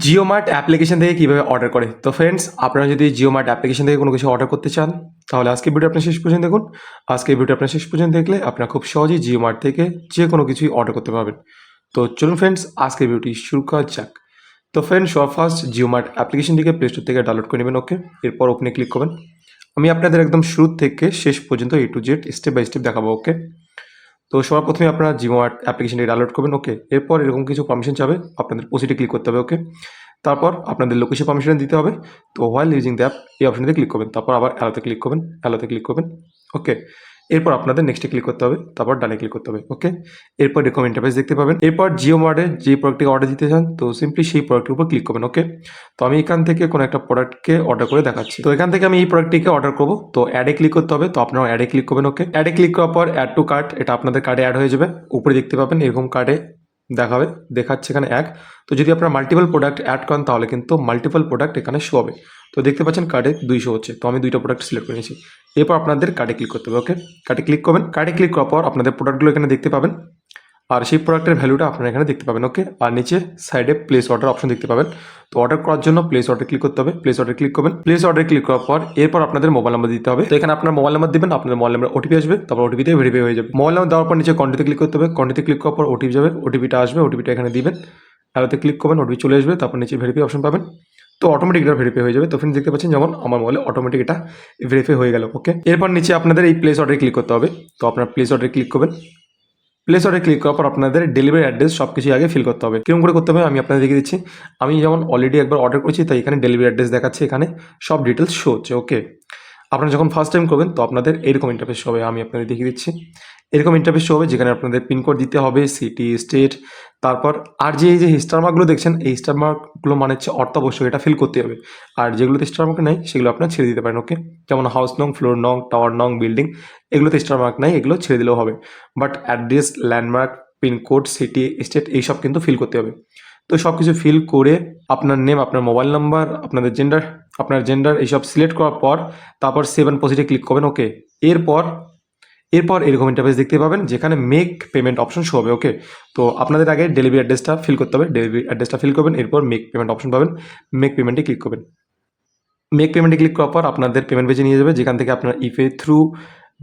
Jio mart application থেকে কীভাবে order করে? তো ফ্রেন্ডস আপনারা যদি জিও মার্ট অ্যাপ্লিকেশন থেকে কোনো কিছু অর্ডার করতে চান, তাহলে আজকে ভিডিও আপনার শেষ পর্যন্ত দেখুন। আজকে ভিডিও আপনার শেষ পর্যন্ত দেখলে আপনারা খুব সহজেই জিও মার্ট থেকে যে কোনো কিছুই অর্ডার করতে পারবেন। তো চলুন ফ্রেন্ডস আজকের ভিডিওটি শুরু করা যাক। তো ফ্রেন্ডস সব ফার্স্ট জিও মার্ট অ্যাপ্লিকেশনটিকে প্লে স্টোর থেকে ডাউনলোড করে নেবেন ওকে এরপর ওপেনে ক্লিক করবেন। আমি আপনাদের একদম শুরু থেকে শেষ পর্যন্ত A to Z step by step দেখাবো ওকে তো সবার প্রথমে আপনারা জিমো অ্যাপ্লিকেশনটি ডাউনলোড করবেন ওকে এরপর এরকম কিছু পারমিশন চাবে, আপনাদের প্রসিডে ক্লিক করতে হবে ওকে তারপর আপনাদের লোকেশন পারমিশন দিতে হবে, তো হোয়াইল ইউজিং দ্য অ্যাপ এই অপশনটিতে ক্লিক করবেন। তারপর আবার অ্যালোতে ক্লিক করবেন অ্যালোতে ক্লিক করবেন ওকে এরপর আপনাদের নেক্সটে ক্লিক করতে হবে, তারপর ডানে ক্লিক করতে হবে ওকে এরপর এরকম ইন্টারফেস দেখতে পাবেন। এরপর জিও মার্টে যে প্রোডাক্টটিকে অর্ডার দিতে চান, তো সিম্পলি সেই প্রোডাক্টের উপর ক্লিক করবেন ওকে তো আমি এখান থেকে কোনো একটা প্রোডাক্টকে অর্ডার করে দেখাচ্ছি। তো এখান থেকে আমি এই প্রোডাক্টটিকে অর্ডার করব, তো অ্যাডে ক্লিক করতে হবে, তো আপনারা অ্যাডে ক্লিক করবেন ওকে অ্যাডে ক্লিক করার পর অ্যাড টু কার্ট এটা আপনাদের কার্ডে অ্যাড হয়ে যাবে, উপরে দেখতে পাবেন এরকম কার্ডে দেখাবে দেখাচ্ছে এখানে এক। তো যদি আপনারা মাল্টিপল প্রোডাক্ট অ্যাড করেন, তাহলে কিন্তু মাল্টিপল প্রোডাক্ট এখানে শো হবে। তো দেখতে পাচ্ছেন কার্ডে দুইশো হচ্ছে। তো আমি দুইটা প্রোডাক্ট সিলেক্ট করে নিয়েছি। এরপর আপনাদের কার্ডে ক্লিক করতে হবে ওকে কার্ডে ক্লিক করবেন। কার্ডে ক্লিক করার পর আপনাদের প্রোডাক্টগুলো এখানে দেখতে পাবেন। আর সেই প্রোডাক্টের ভ্যালুটা আপনারা এখানে দেখতে পাবেন ওকে আর নিচে সাইডে প্লেস অর্ডার অপশন দেখতে পাবেন। তো অর্ডার করার জন্য প্লেস অর্ডার ক্লিক করতে হবে। প্লেস অর্ডার ক্লিক করবেন। প্লেস অর্ডার ক্লিক করার পর এরপর আপনাদের মোবাইল নাম্বার দিতে হবে। তো এখানে আপনার মোবাইল নাম্বার দিবেন, আপনার মোবাইল নাম্বার ওটিপি আসবে, তারপর ওটিপিতে ভেরিফাই হয়ে যাবে। মোবাইল নাম্বার দেওয়ার পর নিচে কন্টিতে ক্লিক করতে হবে। কন্টিতে ক্লিক করার পর ওটিপি যাবে ওটিপিটা আসবে ওটিপিটা এখানে দিবেন। অ্যালোতে ক্লিক করবেন ওটিপি চলে আসবে, তারপর নিচে ভেরিফাই অপশন পাবেন। তো অটোমেটিক এটা ভেরিফাই হয়ে যাবে। তো ফ্রেন্ড দেখতে পাচ্ছেন, যেমন আমার মোবাইলে অটোমেটিক এটা ভেরিফাই হয়ে গেল ওকে এরপর নিচে আপনাদের এই প্লেস অর্ডারে ক্লিক করতে হবে। তো আপনার প্লেস অর্ডারে ক্লিক করবেন। প্লেস স্টোরে ক্লিক করার পর আপনাদের ডেলিভারি অ্যাড্রেস সব কিছু আগে ফিল করতে হবে। কীরকম করে করতে হবে? আমি আপনাদের দেখিয়ে দিচ্ছি। আমি যেমন অলরেডি একবার অর্ডার করেছি, তাই এখানে ডেলিভারি অ্যাড্রেস দেখাচ্ছে। এখানে সব ডিটেলস শো হচ্ছে ওকে আপনারা যখন ফার্স্ট টাইম করবেন, তো আপনাদের এরকম ইন্টারফেস হবে, আমি আপনাদের দেখিয়ে দিচ্ছি। এরকম ইন্টারফেস হবে, যেখানে আপনাদের পিনকোড দিতে হবে সিটি স্টেট তারপর আর যে এই যে স্টার মার্কগুলো দেখছেন, এই স্টার মার্কগুলো মানে হচ্ছে অর্থ অবশ্যই এটা ফিল করতে হবে। আর যেগুলোতে স্টার মার্ক নেই, সেগুলো আপনারা ছেড়ে দিতে পারেন ওকে যেমন হাউস নং ফ্লোর নং টাওয়ার নং বিল্ডিং এগুলোতে স্টার মার্ক নাই, এগুলো ছেড়ে দিলেও হবে। But address landmark pin code city state এইসব কিন্তু ফিল করতে হবে। তো সব কিছু ফিল করে আপনার নেম আপনার মোবাইল নাম্বার আপনাদের জেন্ডার আপনার জেন্ডার এইসব সিলেক্ট করার পর তারপর সেভেন পজিটে ক্লিক করবেন ওকে এরপর এরপর এরকম ইন্টারফেস দেখতে পাবেন যেখানে মেক পেমেন্ট অপশন শো হবে ওকে তো আপনাদের আগে ডেলিভারি অ্যাড্রেসটা ফিল করতে হবে ডেলিভারি অ্যাড্রেসটা ফিল করবেন, এরপর মেক পেমেন্ট অপশন পাবেন মেক পেমেন্টে ক্লিক করবেন। মেক পেমেন্টে ক্লিক করার পর আপনাদের পেমেন্ট পেজে নিয়ে যাবে, যেখান থেকে আপনার epay through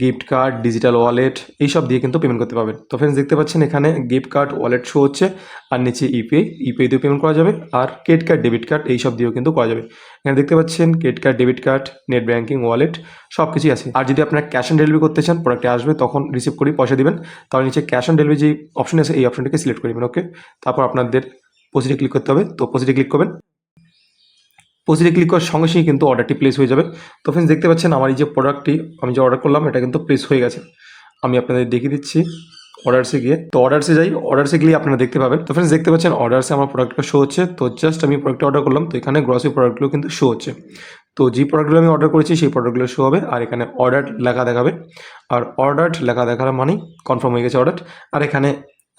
gift card digital wallet এইসব দিয়ে কিন্তু পেমেন্ট করতে পারবেন। তো ফ্রেন্ডস দেখতে পাচ্ছেন এখানে গিফট কার্ড ওয়ালেট শো হচ্ছে, আর নিচে ইপে ইপে দিয়ে পেমেন্ট করা যাবে, আর ক্রেডিট কার্ড ডেবিট কার্ড এইসব দিয়েও কিন্তু করা যাবে। এখানে দেখতে পাচ্ছেন credit card debit card net banking wallet সব কিছুই আছে। আর যদি আপনার ক্যাশ অন ডেলিভারি করতে চান প্রোডাক্টে আসবে, তখন রিসিভ করেই পয়সা দিবেন। তাহলে নিচে ক্যাশ অন ডেলিভারি যে অপশন আছে, এই অপশনটাকে সিলেক্ট করে নেবেন ওকে তারপর আপনাদের পজিটে ক্লিক করতে হবে, তো পজিটে ক্লিক করবেন। পজিটে ক্লিক করার সঙ্গে সঙ্গে কিন্তু অর্ডারটি প্লেস হয়ে যাবে। তো ফ্রেন্ডস দেখতে পাচ্ছেন আমার এই যে প্রোডাক্টটি আমি যে অর্ডার করলাম, এটা কিন্তু প্লেস হয়ে গেছে। আমি আপনাদের দেখিয়ে দিচ্ছি অর্ডারসে গিয়ে। তো অর্ডারসে যাই অর্ডারসে গেলে আপনারা দেখতে পাবেন। তো ফ্রেন্ডস দেখতে পাচ্ছেন অর্ডারসে আমার প্রোডাক্টটা শো হচ্ছে। তো জাস্ট আমি প্রোডাক্টটা অর্ডার করলাম। তো এখানে গ্রসারি প্রোডাক্টগুলো কিন্তু শো হচ্ছে। তো যে প্রোডাক্টগুলো আমি অর্ডার করেছি, সেই প্রোডাক্টগুলো শো হবে। আর এখানে অর্ডার লেখা দেখাবে। আর অর্ডার লেখা দেখার মানেই কনফার্ম হয়ে গেছে অর্ডার আর এখানে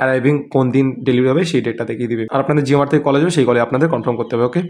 অ্যারাইভিং কোন দিন ডেলিভারি হবে, সেই ডেটটা দেখিয়ে দিবে। আর আপনাদের জিওমার থেকে কলেজ হবে সেই কলে আপনাদের কনফার্ম করতে হবে ওকে